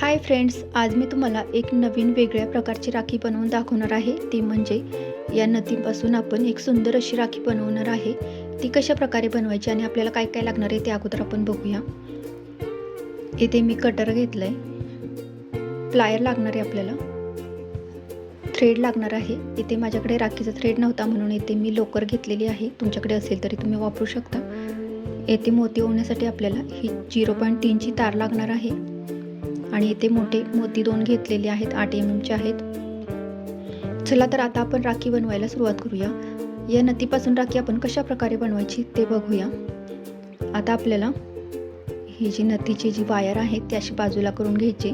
Hi friends आज मी तुम्हाला एक नवीन वेगळ्या प्रकारची राखी बनवून दाखवणार आहे. ती म्हणजे या नदीपासून आपण एक सुंदर अशी राखी बनवणार आहे. ती कशा प्रकारे बनवायची आणि आपल्याला काय काय लागणार आहे ते अगोदर आपण बघूया. इथे मी कटर घेतलं आहे प्लायर लागणार आहे आपल्याला. थ्रेड लागणार आहे. इथे माझ्याकडे राखीचा थ्रेड नव्हता म्हणून इथे मी लोकर घेतलेली आहे. तुमच्याकडे असेल तरी तुम्ही वापरू शकता. येथे मोती होण्यासाठी आपल्याला ही झिरो पॉईंट तीनची तार लागणार आहे. आणि इथे मोठे मोती दोन घेतलेले आहेत आठ एम एमचे आहेत. चला तर आता आपण राखी बनवायला सुरुवात करूया. या नदीपासून राखी आपण कशा प्रकारे बनवायची ते बघूया. आता आपल्याला ही जी नदीची जी वायर आहे ती अशी बाजूला करून घ्यायची.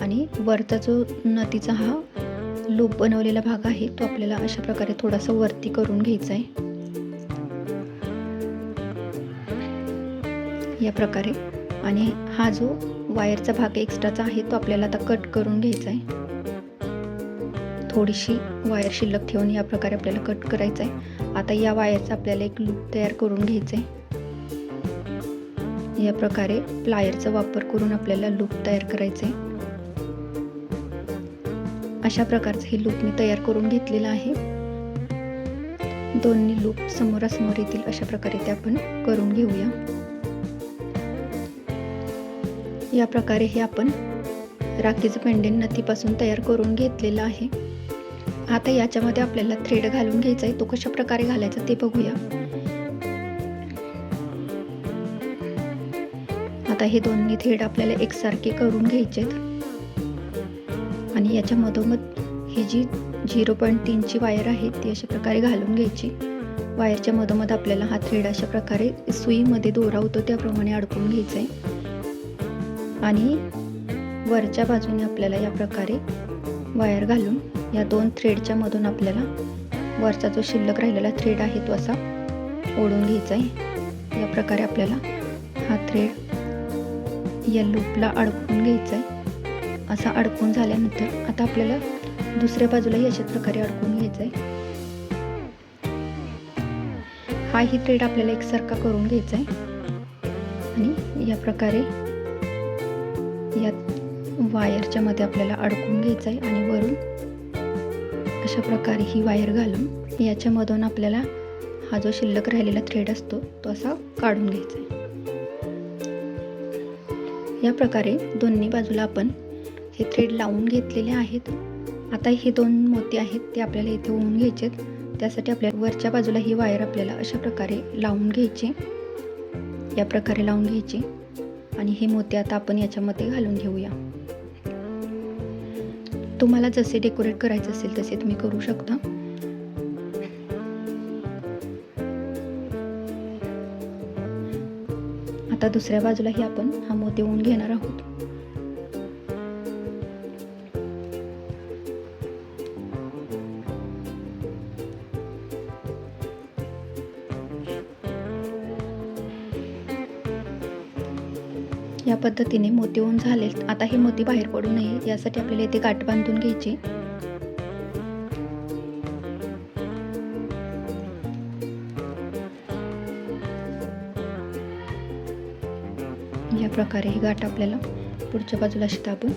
आणि वरचा जो नदीचा हा लूप बनवलेला भाग आहे तो आपल्याला अशा प्रकारे थोडासा वरती करून घ्यायचा आहे. या प्रकारे. आणि हा जो वायरचा भाग एक्स्ट्राचा आहे तो आपल्याला आता कट करून घ्यायचा आहे. थोडीशी वायर शिल्लक ठेवून या प्रकारे आपल्याला कट करायचं आहे. आता या वायरचा आपल्याला एक लूप तयार करून घ्यायचा आहे. या प्रकारे प्लायरचा वापर करून आपल्याला लूप तयार करायचं आहे. अशा प्रकारचं हे लूप मी तयार करून घेतलेलं आहे. दोन्ही लूप समोरासमोर येतील अशा प्रकारे ते आपण करून घेऊया. या प्रकारे हे आपण राखीचं पेंडेंट नथीपासून तयार करून घेतलेलं आहे. आता याच्यामध्ये आपल्याला थ्रेड घालून घ्यायचा आहे. तो कशा प्रकारे घालायचा ते बघूया. आता हे दोन्ही थ्रेड आपल्याला एकसारखे करून घ्यायचे आणि याच्या मधोमध ही जी झिरो पॉईंट तीनची वायर आहे ती अशा प्रकारे घालून घ्यायची. वायरच्या मधोमध आपल्याला हा थ्रेड अशा प्रकारे सुईमध्ये दोरा होतो त्याप्रमाणे अडकून घ्यायचा आहे. आणि वरच्या बाजूने आपल्याला या प्रकारे वायर घालून या दोन थ्रेडच्या मधून आपल्याला वरचा जो शिल्लक राहिलेला थ्रेड आहे तो असा ओढून घ्यायचा आहे. या प्रकारे आपल्याला हा थ्रेड या लूपला अडकून घ्यायचा आहे. असा अडकून झाल्यानंतर आता आपल्याला दुसऱ्या बाजूलाही अशाच प्रकारे अडकून घ्यायचा आहे. हा ही थ्रेड आपल्याला एकसारखा करून घ्यायचा आहे. आणि या प्रकारे यात वायरच्या मध्ये आपल्याला अडकून घ्यायचं आहे आणि वरून अशा प्रकारे ही वायर घालून याच्यामधून आपल्याला हा जो शिल्लक राहिलेला थ्रेड असतो तो असा काढून घ्यायचा आहे. या प्रकारे दोन्ही बाजूला आपण हे थ्रेड लावून घेतलेले आहेत. आता हे दोन मोती आहेत ते आपल्याला इथे ओवून घ्यायचे त्यासाठी आपल्या वरच्या बाजूला ही वायर आपल्याला अशा प्रकारे लावून घ्यायची. या प्रकारे लावून घ्यायची. आणि हे मोती आता आपण याच्यामध्ये घालून घेऊया. तुम्हाला जसे डेकोरेट करायचं असेल तसे तुम्ही करू शकता. आता दुसऱ्या बाजूलाही आपण हा मोती होऊन घेणार आहोत. या पद्धतीने मोती होऊन झाले. आता हे मोती बाहेर पडू नये यासाठी आपल्याला इथे गाठ बांधून घ्यायची. या प्रकारे ही गाठ आपल्याला पुढच्या बाजूला अशी दाबून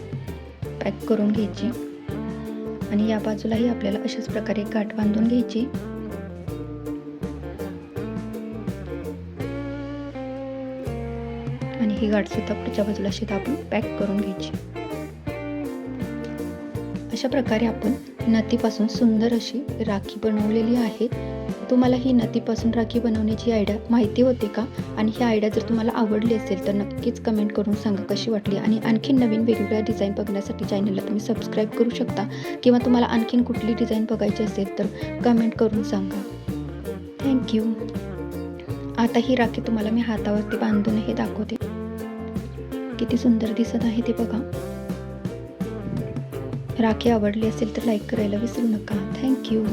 पॅक करून घ्यायची. आणि या बाजूलाही आपल्याला अशाच प्रकारे गाठ बांधून घ्यायची. ही गाठ सुद्धा पुढच्या बाजूला अशी आपण पॅक करून घ्यायची. अशा प्रकारे आपण नथीपासून सुंदर अशी राखी बनवलेली आहे. तुम्हाला ही नथीपासून राखी बनवण्याची आयडिया माहिती होती का? आणि ही आयडिया जर तुम्हाला आवडली असेल तर नक्कीच कमेंट करून सांगा कशी वाटली आणि आणखीन नवीन वेगवेगळ्या डिझाईन बघण्यासाठी चॅनलला तुम्ही सबस्क्राईब करू शकता. किंवा तुम्हाला आणखीन कुठली डिझाईन बघायची असेल तर कमेंट करून सांगा. थँक्यू आता ही राखी तुम्हाला मी हातावरती बांधूनही दाखवते. किती सुंदर दिसत आहे ते बघा. राखी आवडली असेल तर लाईक करायला विसरू नका. थँक्यू